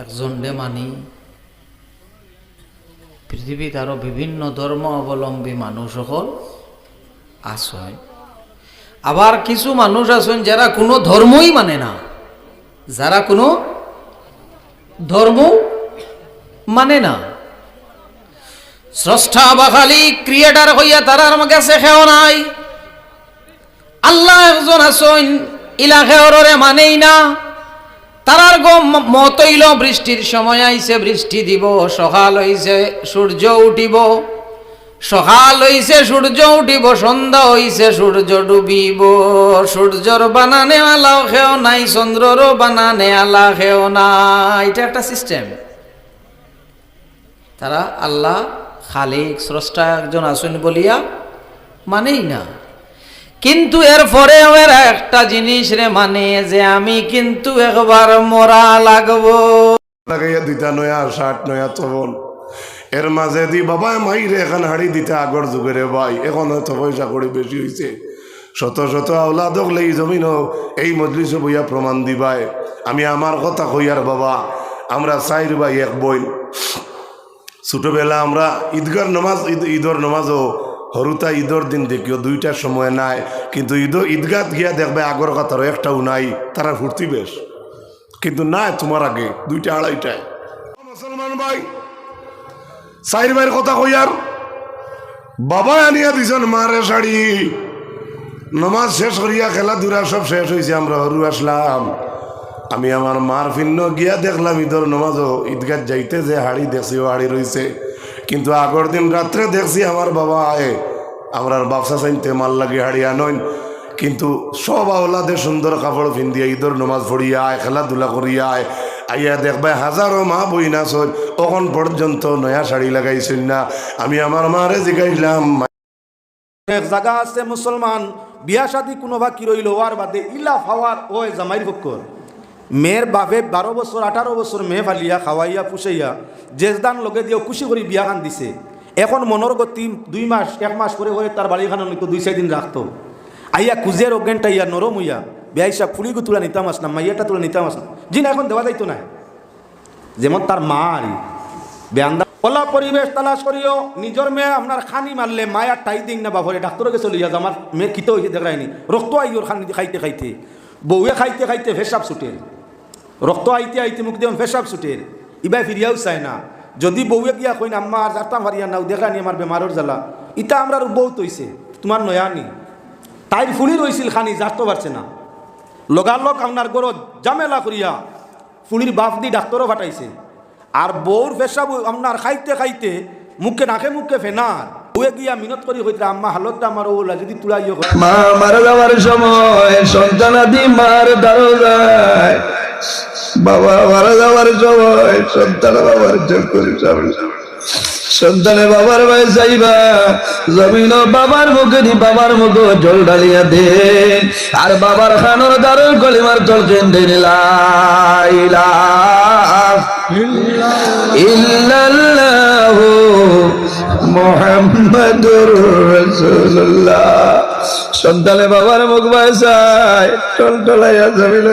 একজনরে মানি পৃথিবীত আরও বিভিন্ন ধর্ম অবলম্বী মানুষ সকল আসয় আবার কিছু মানুষ আছেন যারা কোনো ধর্মই মানে না। যারা কোনো ধর্ম মানে না। স্রষ্টা বা খালি ক্রিয়েটার হইয়া তারার কাছে খেও নাই। আল্লাহ একজন আসইন ইলা খেওরে মানেই না। তারার গম মতইল বৃষ্টির সময় আইছে, বৃষ্টি দিব, সকাল হইছে, সূর্য উঠিব। সকাল হইছে, সূর্য উঠিব, সন্ধ্যা হইছে, সূর্য ডুবিব। সূর্যর বানানে আলাও খেও নাই, চন্দ্ররও বানানে আলা খেও নাই। এটা একটা সিস্টেম তারা আল্লাহ খালিক, স্রষ্টা একজন আসুন বলিয়া মানেই না। কিন্তু এরা একটা জিনিস রে মানে যে আমি কিন্তু একবার মরা লাগবো। লাগাইয়া দিতা নয়া শার্ট, নয়া তবল এর মাঝে দি, বাবা মাইরে এখন হাড়ি দিতে আগর যুগেরে ভাই, এখন হয়তো পয়সা করে বেশি হয়েছে শত শত আওলাদক লেই জমিন এই মজলিসে বইয়া প্রমাণ দিবাই আমি আমার কথা কইয়ার, বাবা, আমরা চাইর ভাই এক বই ছোটবেলা আমরা ঈদগার নমাজ, ঈদ, ঈদর নমাজও হরুতা ঈদর দিন দেখিও দুইটার সময় নাই। কিন্তু ঈদ ঈদগাত গিয়া দেখবে আগর কথারও একটাও নাই তারা ফুর্তি বেশ কিন্তু না তোমার আগে, দুইটা আড়াইটায় মুসলমান ভাই সাইর ভাইয়ের কথা কই আর বাবা আনিয়া দিছেন মারে শাড়ি। নমাজ শেষ করিয়া খেলাধুলা সব শেষ হয়েছে আমরা হরু আসলাম। আমি আমার মার ফিন্ন গিয়া দেখলাম ঈদর নমাজও ঈদগাহ যাইতে যে হাড়ি দেখছি ও হাড়ি রয়েছে কিন্তু আগর দিন রাত্রে দেখছি আমার বাবা আয়ে আমরা ব্যবসা চাইতে মাল লাগি হাড়ি নইন কিন্তু সব আওলাদে সুন্দর কাপড় পিন্দিয়া ঈদর নমাজ পড়িয়া আয় খেলাধুলা করিয়া আয় আইয়া দেখবে হাজারো মা বই না চল তখন পর্যন্ত নয়া শাড়ি লাগাইছিল না। আমি আমার মারে জিগাইলাম জায়গা আছে মুসলমান বিয়া শাদি কোনো বা কি রইল ওয়ার বাদে ইলা ফাওয়ার ও জামাইর পক্ষর মেয়ের বাপে বারো বছর, আঠারো বছর মেয়ে ফালিয়া, খাওয়াইয়া, পুষাইয়া, জেজদান লগে দিয়ে খুশি করে বিয়া খান দিছে এখন মনের গতি দুই মাস, এক মাস করে করে তার বাড়িখান দুই চার দিন রাখতো আইয়া কুজের অজ্ঞানটা ইয়া নরম হইয়া বেয়াইসা ফুলি তুলা নিতাম আস না মাইয়াটা তুলা নিতাম আস না জি এখন দেওয়া যাইতো না যেমন তার মা আর বেয়ান্দা কলা পরিবেশ তালাশ করিও নিজের মেয়ে আপনার খানি মারলে মায়ার টাই দিন না বাপরে ডাক্তারকে চলে যাস আমার মেয়ে কিতো হয়েছে দেখায়নি রক্ত আইওর খানি খাইতে খাইতে। বউয়ে খাইতে খাইতে ফেসাব ছুটের রক্ত আইতে আইতে মুখ দিয়ে ফেসাব ছুটের ইবাই ফিরিয়াও চায় না। যদি বউয়ে গিয়া কইন, আম্মা, আর যারতাম হারিয়া নাও দেখানি আমার বেমারের জ্বালা। ইতা আমরা বউ তৈছে তোমার নয়ানি তাইর ফুলি রইছিল খানি যারতো পারছে না। লগালগ আপনার গরজ জামেলা করিয়া ফুলির বাপ দি ডাক্তারও ফাটাইছে আর বউর পেশাব আপনার খাইতে খাইতে মুখে নাকে মুখে ফেনার মিনত আম্মা, হালতটা আমার ওলা যদি মা মারা সময় যায় বাবা মারা যাওয়ার সময় সন্তান বাবার চোখ করে যাবে। সন্তানে বাবার ভাই যাইবা, জমিন বাবার মুখে দি বাবার মুখে জল ঢালিয়া দে। আর বাবার খানোর দারুর কলিমার চল কেন্দ্রে নিলাইলা ইল্লাল্লাহু রাসূলুল্লাহ। সন্তানে বাবার মুখ বাসায় জমিল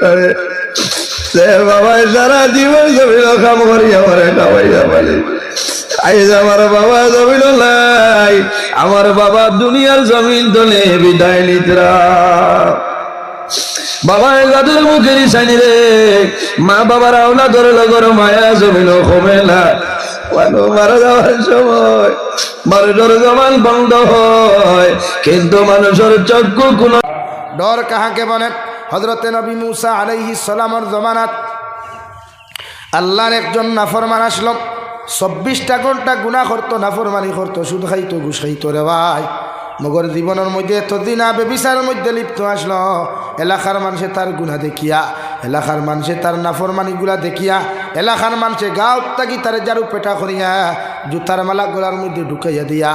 করে সারা জীবন জমিল কাম করিয়া আইজ আমার বাবা জমিল নাই, আমার বাবা দুনিয়ার জমিন তোলে বিদায় নিতরা বাবা গাদুর মুখের সাইনি রে। মা বাবার আওলা ধরে লগর মায়া জমিন কমে না। কিন্তু মানুষের চক্ষু কোন কাহাকে জমানাত আল্লাহর একজন নাফরমান আসলো। চব্বিশটা ঘণ্টা গুণা করতো, নাফরমানি করতো, সুদ খাইতো, ঘুষ খাইতো, রে ভাই। মগর জীবনের মধ্যে এতদিন আবে বিচারের মধ্যে লিপ্ত আসলো। এলাকার মানুষে তার গুণা দেখিয়া, এলাকার মানুষে তার নাফরমানিগুলা দেখিয়া এলাকার মানুষে গাঁও তাকি তার জারু পেটা করিয়া, জুতার মালা গলার মধ্যে ঢুকাইয়া দিয়া,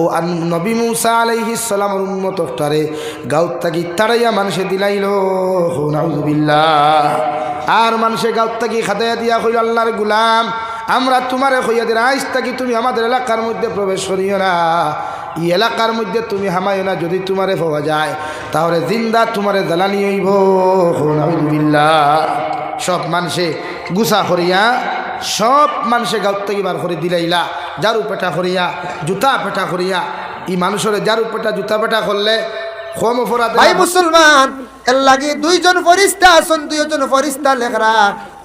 ও নবী মুসা আলাইহি সালামর উন্মত তারে গাঁত তাকি তারাইয়া মানুষে দিলাইল নাউজুবিল্লাহ। আর মানুষে গাঁত তাকি খাদাইয়া দিয়া কইল, আল্লাহর গুলাম, আমরা তোমারে হইয়া দিন আইস তাকি তুমি আমাদের এলাকার মধ্যে প্রবেশ করিও না। এই এলাকার মধ্যে তুমি হামাইও না, যদি তোমারে পাওয়া যায়, তাহলে জিন্দা তোমারে জ্বালানি হইব নাউজুবিল্লাহ। সব মানুষে গুসা করিয়া, সব মানুষে গাঁত থেকে বার করে দিলাইলা জারু পেটা করিয়া, জুতা পেটা করিয়া। ই মানুষের জারু পেটা, জুতা পেটা করলে কম অপরাধ ভাই মুসলমান, এর লাগে দুইজন ফরিস্তা আছেন, দুইজন ফরিস্তা লেখরা।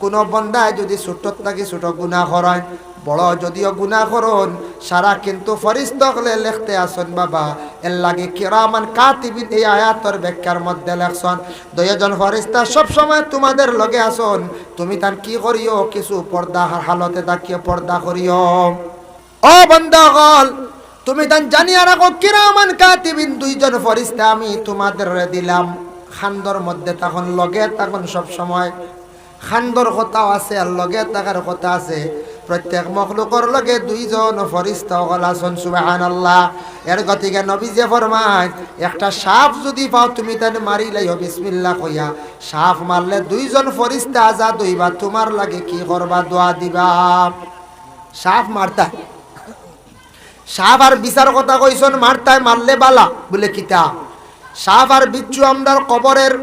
কোন বন্দায় যদি ছোট থাকি ছোট গুণা করেন। বড় যদিও গুণা করুন, সারা কিন্তু ফরিস্ত হলে লেখতে আসন বাবা। এর লাগে কিরামান কাতিবিন এই আয়াতর ব্যাখ্যার মধ্যে লেখছন, দুইজন ফরিস্তা সব সময় তোমাদের লগে আসন, তুমি তান কি করিও? কিছু পর্দা হালতে তাকিয়ে পর্দা করিও। ও বন্ধগল তুমি তান জানিয়া রাখো, কিরামান কাতিবিন দুইজন ফরিস্তা আমি তোমাদের দিলাম। খান্দর মধ্যে তখন লগে, তখন সব সময় খান্দর কথাও আছে, আর লগে থাকার কথা আছে। প্রত্যেক মখলুকর লগে দুইজন ফরিস্তা হল আসন সুবহানাল্লাহ। এর গতিকে নবী যে ফরমায়, একটা সাপ যদি পাও তুমি তানে মারি লাইও বিসমিল্লাহ কইয়া। সাপ মারলে দুইজন ফরিস্তা আজাদ হইবা, তোমার লাগে কি করবা, দোয়া দিবা। সাপ মারতা সাপ আর বিচার কথা কইছন, মারতায়, মারলে বালা, বলে কিতা। সাপ আর বিচ্ছু আমরার কবরের